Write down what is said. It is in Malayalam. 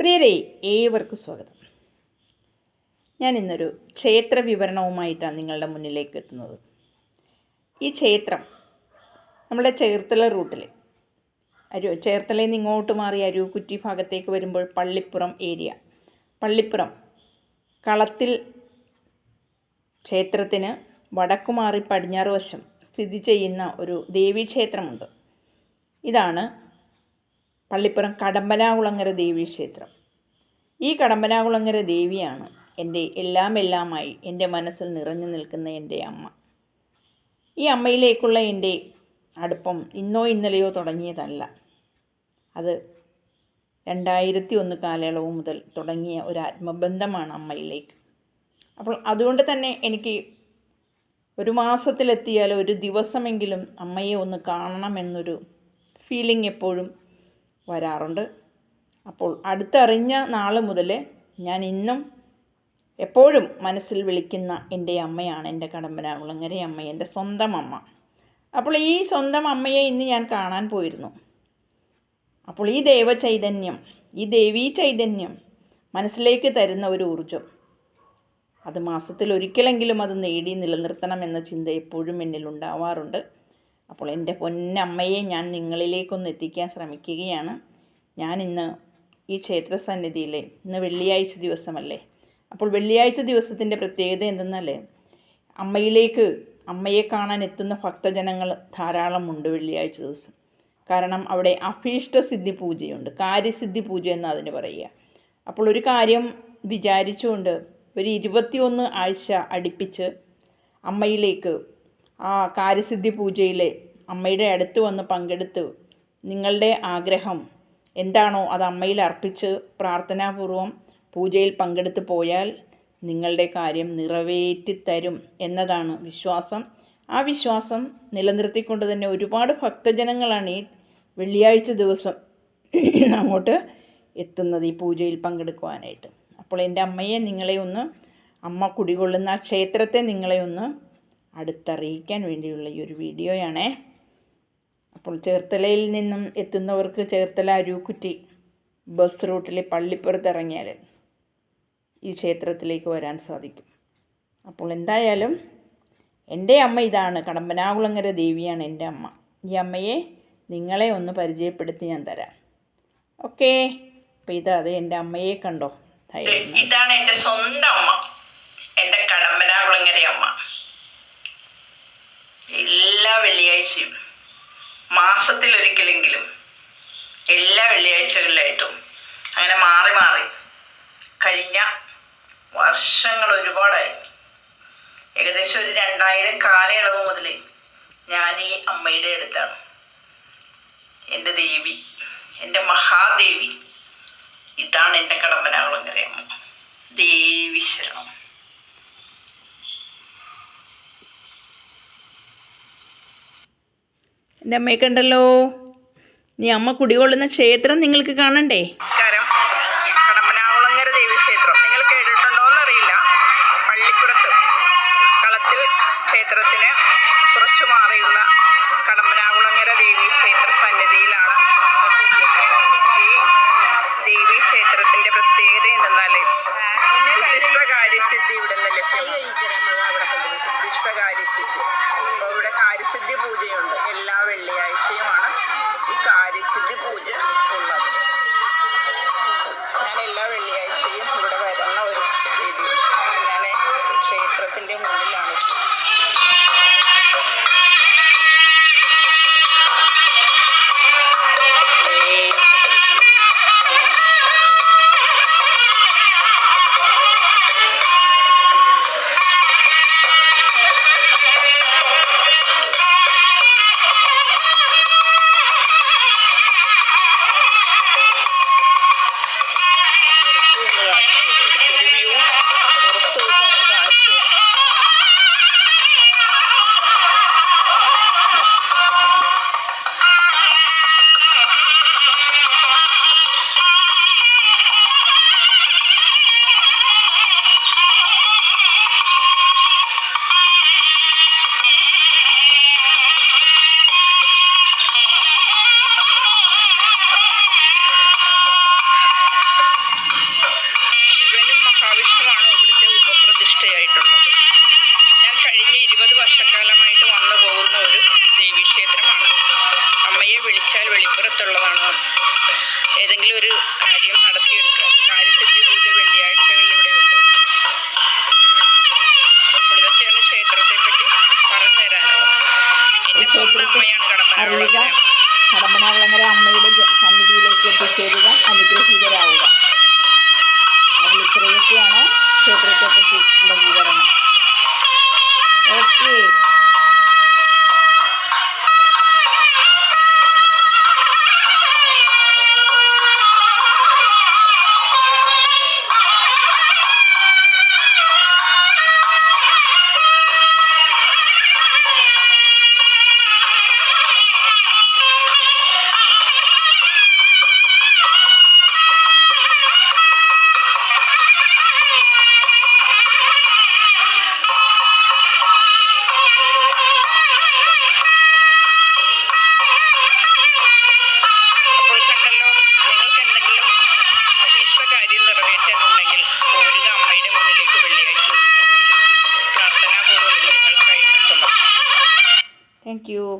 പ്രിയരെ ഏവർക്കും സ്വാഗതം. ഞാൻ ഇന്നൊരു ക്ഷേത്ര വിവരണവുമായിട്ടാണ് നിങ്ങളുടെ മുന്നിലേക്ക് എത്തുന്നത്. ഈ ക്ഷേത്രം നമ്മുടെ ചേർത്തല റൂട്ടിൽ അരു ചേർത്തലയിൽ നിന്ന് ഇങ്ങോട്ട് മാറി അരൂക്കുറ്റി ഭാഗത്തേക്ക് വരുമ്പോൾ പള്ളിപ്പുറം ഏരിയ. പള്ളിപ്പുറം കളത്തിൽ ക്ഷേത്രത്തിന് വടക്കുമാറി പടിഞ്ഞാറ് വശം സ്ഥിതി ചെയ്യുന്ന ഒരു ദേവീക്ഷേത്രമുണ്ട് ഇതാണ് പള്ളിപ്പുറം കടമ്പനാകുളങ്ങര ദേവി ക്ഷേത്രം. ഈ കടമ്പനാകുളങ്ങര ദേവിയാണ് എന്റെ എല്ലാം എല്ലാമായി എന്റെ മനസ്സിൽ നിറഞ്ഞു നിൽക്കുന്ന എന്റെ അമ്മ. ഈ അമ്മയിലേക്കുള്ള എന്റെ അടുപ്പം ഇന്നോ ഇന്നലെയോ തുടങ്ങിയതല്ല. അത് രണ്ടായിരത്തി ഒന്ന് കാലയളവ് മുതൽ തുടങ്ങിയ ഒരു ആത്മബന്ധമാണ് അമ്മയിലേക്ക്. അപ്പോൾ അതുകൊണ്ട് തന്നെ എനിക്ക് ഒരു മാസത്തിലെത്തിയാൽ ഒരു ദിവസമെങ്കിലും അമ്മയെ ഒന്ന് കാണണമെന്നൊരു ഫീലിംഗ് എപ്പോഴും വരാറുണ്ട്. അപ്പോൾ അടുത്തറിഞ്ഞ നാൾ മുതൽ ഞാൻ ഇന്നും എപ്പോഴും മനസ്സിൽ വിളിക്കുന്ന എന്റെ അമ്മയാണ് എന്റെ കടമ്പനാകുളങ്ങര അമ്മ എന്റെ സ്വന്തം അമ്മ. അപ്പോൾ ഈ സ്വന്തം അമ്മയെ ഇന്ന് ഞാൻ കാണാൻ പോയിരുന്നു. അപ്പോൾ ഈ ദൈവ ചൈതന്യം ഈ ദേവീ ചൈതന്യം മനസ്സിലേക്ക് തരുന്ന ഒരു ഊർജം അത് മാസത്തിൽ ഒരിക്കലെങ്കിലും അത് നേടി നിലനിർത്തണം എന്ന ചിന്ത എപ്പോഴും എന്നിൽ ഉണ്ടാവാറുണ്ട്. അപ്പോൾ എന്റെ പൊന്നമ്മയെ ഞാൻ നിങ്ങളിലേക്കൊന്ന് എത്തിക്കാൻ ശ്രമിക്കുകയാണ്. ഞാൻ ഇന്ന് ഈ ക്ഷേത്രസന്നിധിയിലെ ഇന്ന് വെള്ളിയാഴ്ച ദിവസമല്ലേ? അപ്പോൾ വെള്ളിയാഴ്ച ദിവസത്തിന്റെ പ്രത്യേകത എന്തെന്നാൽ അമ്മയിലേക്ക് അമ്മയെ കാണാൻ എത്തുന്ന ഭക്തജനങ്ങൾ ധാരാളമുണ്ട് വെള്ളിയാഴ്ച ദിവസം. കാരണം അവിടെ അഭീഷ്ട സിദ്ധി പൂജയുണ്ട് കാര്യസിദ്ധി പൂജ എന്ന് അതിന് പറയുക. അപ്പോൾ ഒരു കാര്യം വിചാരിച്ചുകൊണ്ട് ഒരു ഇരുപത്തിയൊന്ന് ആഴ്ച അടുപ്പിച്ച് അമ്മയിലേക്ക് ആ കാര്യസിദ്ധി പൂജയിൽ അമ്മയുടെ അടുത്ത് വന്ന് പങ്കെടുത്ത് നിങ്ങളുടെ ആഗ്രഹം എന്താണോ അത് അമ്മയിൽ അർപ്പിച്ച് പ്രാർത്ഥനാപൂർവം പൂജയിൽ പങ്കെടുത്ത് പോയാൽ നിങ്ങളുടെ കാര്യം നിറവേറ്റിത്തരും എന്നതാണ് വിശ്വാസം. ആ വിശ്വാസം നിലനിർത്തിക്കൊണ്ട് തന്നെ ഒരുപാട് ഭക്തജനങ്ങളാണ് ഈ വെള്ളിയാഴ്ച ദിവസം അങ്ങോട്ട് എത്തുന്നത് ഈ പൂജയിൽ പങ്കെടുക്കുവാനായിട്ട്. അപ്പോൾ എന്റെ അമ്മയെ നിങ്ങളെ ഒന്ന് അമ്മ കുടികൊള്ളുന്ന ക്ഷേത്രത്തെ നിങ്ങളെ ഒന്ന് അടുത്തറിയിക്കാൻ വേണ്ടിയുള്ള ഈ ഒരു വീഡിയോയാണേ. അപ്പോൾ ചേർത്തലയിൽ നിന്നും എത്തുന്നവർക്ക് ചേർത്തല അരൂക്കുറ്റി ബസ് റൂട്ടിലെ പള്ളിപ്പുറത്ത് ഇറങ്ങിയാൽ ഈ ക്ഷേത്രത്തിലേക്ക് വരാൻ സാധിക്കും. അപ്പോൾ എന്തായാലും എന്റെ അമ്മ ഇതാണ് കടമ്പനാകുളങ്ങര ദേവിയാണ് എന്റെ അമ്മ. ഈ അമ്മയെ നിങ്ങളെ ഒന്ന് പരിചയപ്പെടുത്തി ഞാൻ തരാം. ഓക്കേ. അപ്പോൾ ഇതാ അത് എന്റെ അമ്മയെ കണ്ടോ? ഇതാണ് എന്റെ സ്വന്തം അമ്മ എന്റെ കടമ്പനാകുളങ്ങര അമ്മ എല്ലാ വെള്ളിയാഴ്ചയും മാസത്തിലൊരിക്കലെങ്കിലും എല്ലാ വെള്ളിയാഴ്ചകളിലായിട്ടും അങ്ങനെ മാറി മാറി. കഴിഞ്ഞ വർഷങ്ങൾ ഒരുപാടായി. ഏകദേശം ഒരു രണ്ടായിരം കാലയളവ് മുതൽ ഞാൻ ഈ അമ്മയുടെ അടുത്താണ്. എന്റെ ദേവി എന്റെ മഹാദേവി ഇതാണ് എന്റെ കടമ്പനാകുളം കരയമ്മ ദേവി ശരണം. എന്റെ അമ്മയെ കണ്ടല്ലോ? നീ അമ്മ കുടികൊള്ളുന്ന ക്ഷേത്രം നിങ്ങൾക്ക് കാണണ്ടേ? ക്ഷേത്രത്തിന് കുറച്ചു മാറിയുള്ള കടമ്പനാകുളങ്ങര ദേവി ക്ഷേത്ര സന്നിധിയിലാണ് വിളിച്ചാൽ വെളിപ്പുറത്തുള്ളതാണോ? ഏതെങ്കിലും ഒരു കാര്യം നടത്തിയെടുക്കുക. കാര്യസിദ്ധി പൂജ വെള്ളിയാഴ്ചകളിൽ ഇവിടെ ഉണ്ട്. അപ്പോൾ ഇതൊക്കെയാണ് ക്ഷേത്രത്തെ പറ്റി പറഞ്ഞു തരാനുള്ളത് എന്റെ സ്വന്തം അമ്മയാണ് കടമ്പനാകുളം കടമ്പനാകുളങ്ങര അമ്മയുടെ സമിതിയിലേക്ക് സന്നിധിയിലേക്ക് എത്തിച്ചേരുക അനുഗ്രഹീതരാവുക. ഇത്രയൊക്കെയാണ് ക്ഷേത്രത്തെ പറ്റിയുള്ള വിവരണം. ഓക്കെ. Thank you.